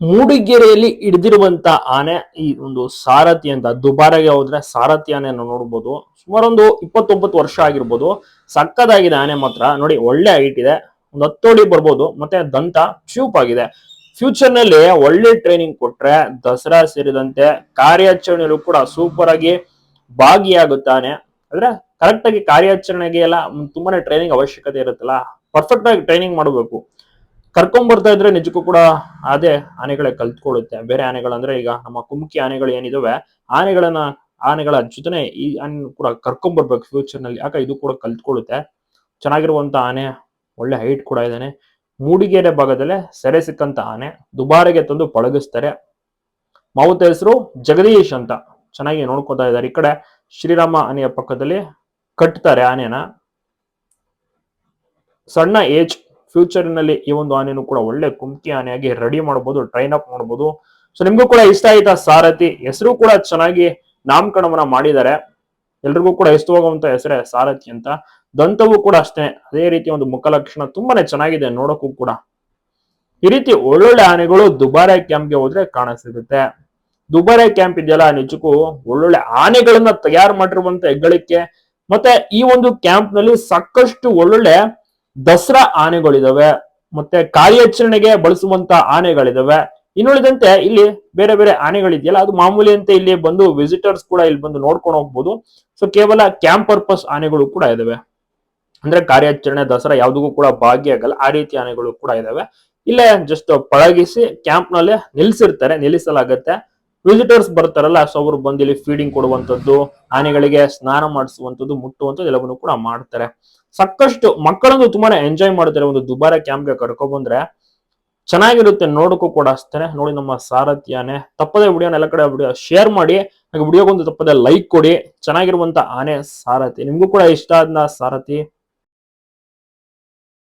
ಮೂಡಿಗೆರೆಯಲ್ಲಿ ಹಿಡಿದಿರುವಂತ ಆನೆ ಈ ಒಂದು ಸಾರಥಿ ಅಂತ ದುಬಾರೆಗೆ ಹೋದ್ರೆ ಸಾರಥಿ ಆನೆಯನ್ನು ನೋಡ್ಬೋದು. ಸುಮಾರು ಒಂದು ಇಪ್ಪತ್ತೊಂಬತ್ತು ವರ್ಷ ಆಗಿರ್ಬೋದು. ಸಕ್ಕದಾಗಿದೆ ಆನೆ ಮಾತ್ರ. ನೋಡಿ, ಒಳ್ಳೆ ಹೈಟ್ ಇದೆ. ಒಂದು ಹತ್ತೋಡಿ ಬರ್ಬೋದು. ಮತ್ತೆ ದಂತ ಚೂಪ್ ಆಗಿದೆ. ಫ್ಯೂಚರ್ನಲ್ಲಿ ಒಳ್ಳೆ ಟ್ರೈನಿಂಗ್ ಕೊಟ್ರೆ ದಸರಾ ಸೇರಿದಂತೆ ಕಾರ್ಯಾಚರಣೆಯಲ್ಲೂ ಕೂಡ ಸೂಪರ್ ಆಗಿ ಭಾಗಿಯಾಗುತ್ತಾನೆ ಅಂದ್ರೆ ಕರೆಕ್ಟ್ ಆಗಿ ಕಾರ್ಯಾಚರಣೆಗೆ ಎಲ್ಲ ತುಂಬಾನೇ ಟ್ರೈನಿಂಗ್ ಅವಶ್ಯಕತೆ ಇರುತ್ತಲ್ಲ. ಪರ್ಫೆಕ್ಟ್ ಆಗಿ ಟ್ರೈನಿಂಗ್ ಮಾಡಬೇಕು. ಕರ್ಕೊಂಡ್ ಬರ್ತಾ ಇದ್ರೆ ನಿಜಕ್ಕೂ ಕೂಡ ಅದೇ ಆನೆಗಳೇ ಕಲ್ತ್ಕೊಳ್ಳುತ್ತೆ ಬೇರೆ ಆನೆಗಳಂದ್ರೆ ಈಗ ನಮ್ಮ ಕುಮ್ಕಿ ಆನೆಗಳು ಏನಿದಾವೆ, ಆನೆಗಳನ್ನ, ಆನೆಗಳ ಜೊತೆನೆ ಈ ಆನೆ ಕೂಡ ಕರ್ಕೊಂಡ್ ಬರ್ಬೇಕು ಫ್ಯೂಚರ್ನಲ್ಲಿ. ಯಾಕೆ ಇದು ಕೂಡ ಕಲ್ತ್ಕೊಳ್ಳುತ್ತೆ ಚೆನ್ನಾಗಿರುವಂತ ಆನೆ, ಒಳ್ಳೆ ಹೈಟ್ ಕೂಡ ಇದ್ದಾನೆ. ಮೂಡಿಗೆರೆ ಭಾಗದಲ್ಲೇ ಸೆರೆ ಸಿಕ್ಕಂತ ಆನೆ ದುಬಾರಿಗೆ ತಂದು ಪಳಗಿಸ್ತಾರೆ. ಮಾವುತ ಹೆಸರು ಜಗದೀಶ್ ಅಂತ. ಚೆನ್ನಾಗಿ ನೋಡ್ಕೊತಾ ಇದ್ದಾರೆ. ಈ ಕಡೆ ಶ್ರೀರಾಮ ಆನೆಯ ಪಕ್ಕದಲ್ಲಿ ಕಟ್ತಾರೆ ಆನೆನ. ಸಣ್ಣ ಏಜ್ ಫ್ಯೂಚರ್ನಲ್ಲಿ ಈ ಒಂದು ಆನೆಯನ್ನು ಕೂಡ ಒಳ್ಳೆ ಕುಮ್ಕಿ ಆನೆಯಾಗಿ ರೆಡಿ ಮಾಡಬಹುದು ಟ್ರೈನ್ ಅಪ್ ಮಾಡಬಹುದು ಸೊ ನಿಮ್ಗೂ ಕೂಡ ಇಷ್ಟ ಆಯ್ತಾ ಸಾರಥಿ? ಹೆಸರು ಕೂಡ ಚೆನ್ನಾಗಿ ನಾಮಕರಣವನ್ನ ಮಾಡಿದ್ದಾರೆ. ಎಲ್ರಿಗೂ ಕೂಡ ಇಷ್ಟವಾಗುವಂತ ಹೆಸರೇ ಸಾರಥಿ ಅಂತ. ದಂತವೂ ಕೂಡ ಅಷ್ಟೇ, ಅದೇ ರೀತಿ ಒಂದು ಮುಖಲಕ್ಷಣ ತುಂಬಾನೇ ಚೆನ್ನಾಗಿದೆ ನೋಡೋಕ್ಕೂ ಕೂಡ. ಈ ರೀತಿ ಒಳ್ಳೊಳ್ಳೆ ಆನೆಗಳು ದುಬಾರೆ ಕ್ಯಾಂಪ್ಗೆ ಹೋದ್ರೆ ಕಾಣ ಸಿಗುತ್ತೆ ದುಬಾರೆ ಕ್ಯಾಂಪ್ ಇದೆಯಲ್ಲ, ನಿಜಕ್ಕೂ ಒಳ್ಳೊಳ್ಳೆ ಆನೆಗಳನ್ನ ತಯಾರು ಮಾಡಿರುವಂತ ಹೆಗ್ಗಳಿಕೆ. ಮತ್ತೆ ಈ ಒಂದು ಕ್ಯಾಂಪ್ನಲ್ಲಿ ಸಾಕಷ್ಟು ಒಳ್ಳೊಳ್ಳೆ ದಸರಾ ಆನೆಗಳಿದಾವೆ, ಮತ್ತೆ ಕಾರ್ಯಾಚರಣೆಗೆ ಬಳಸುವಂತ ಆನೆಗಳಿದಾವೆ. ಇನ್ನುಳಿದಂತೆ ಇಲ್ಲಿ ಬೇರೆ ಬೇರೆ ಆನೆಗಳಿದೆಯಲ್ಲ, ಅದು ಮಾಮೂಲಿ ಅಂತ ಇಲ್ಲಿ ಬಂದು ವಿಸಿಟರ್ಸ್ ಕೂಡ ಇಲ್ಲಿ ಬಂದು ನೋಡ್ಕೊಂಡು ಹೋಗ್ಬೋದು. ಸೊ ಕೇವಲ ಕ್ಯಾಂಪ್ ಪರ್ಪಸ್ ಆನೆಗಳು ಕೂಡ ಇದಾವೆ. ಅಂದ್ರೆ ಕಾರ್ಯಾಚರಣೆ, ದಸರಾ ಯಾವ್ದಿಗೂ ಕೂಡ ಭಾಗಿಯಾಗಲ್ಲ ಆ ರೀತಿ ಆನೆಗಳು ಕೂಡ ಇದಾವೆ. ಇಲ್ಲೇ ಜಸ್ಟ್ ಪಳಗಿಸಿ ಕ್ಯಾಂಪ್ನಲ್ಲಿ ನಿಲ್ಸಿರ್ತಾರೆ, ನಿಲ್ಲಿಸಲಾಗತ್ತೆ. ವಿಸಿಟರ್ಸ್ ಬರ್ತಾರಲ್ಲ ಸೊ ಅವರು ಬಂದು ಇಲ್ಲಿ ಫೀಡಿಂಗ್ ಕೊಡುವಂತದ್ದು ಆನೆಗಳಿಗೆ ಸ್ನಾನ ಮಾಡಿಸುವಂತದ್ದು ಮುಟ್ಟುವಂಥದ್ದು ಎಲ್ಲವನ್ನು ಕೂಡ ಮಾಡ್ತಾರೆ. ಸಾಕಷ್ಟು ಮಕ್ಕಳನ್ನು ತುಂಬಾನೇ ಎಂಜಾಯ್ ಮಾಡ್ತಾರೆ ಒಂದು ದುಬಾರೆ ಕ್ಯಾಂಪ್ಗೆ ಕರ್ಕೊಂಡ್ ಬಂದ್ರೆ ಚೆನ್ನಾಗಿರುತ್ತೆ ನೋಡೋಕ್ಕೂ ಕೂಡ ಅಷ್ಟೇ ನೋಡಿ ನಮ್ಮ ಸಾರಥ್ಯಾನೆ ತಪ್ಪದೆ ವಿಡಿಯೋನ ಎಲ್ಲ ಕಡೆ ವಿಡಿಯೋ ಶೇರ್ ಮಾಡಿ, ಹಾಗೆ ವಿಡಿಯೋಗೊಂದು ತಪ್ಪದೆ ಲೈಕ್ ಕೊಡಿ. ಚೆನ್ನಾಗಿರುವಂತ ಆನೆ ಸಾರಥಿ. ನಿಮ್ಗೂ ಕೂಡ ಇಷ್ಟ ಆದ ಸಾರಥಿ.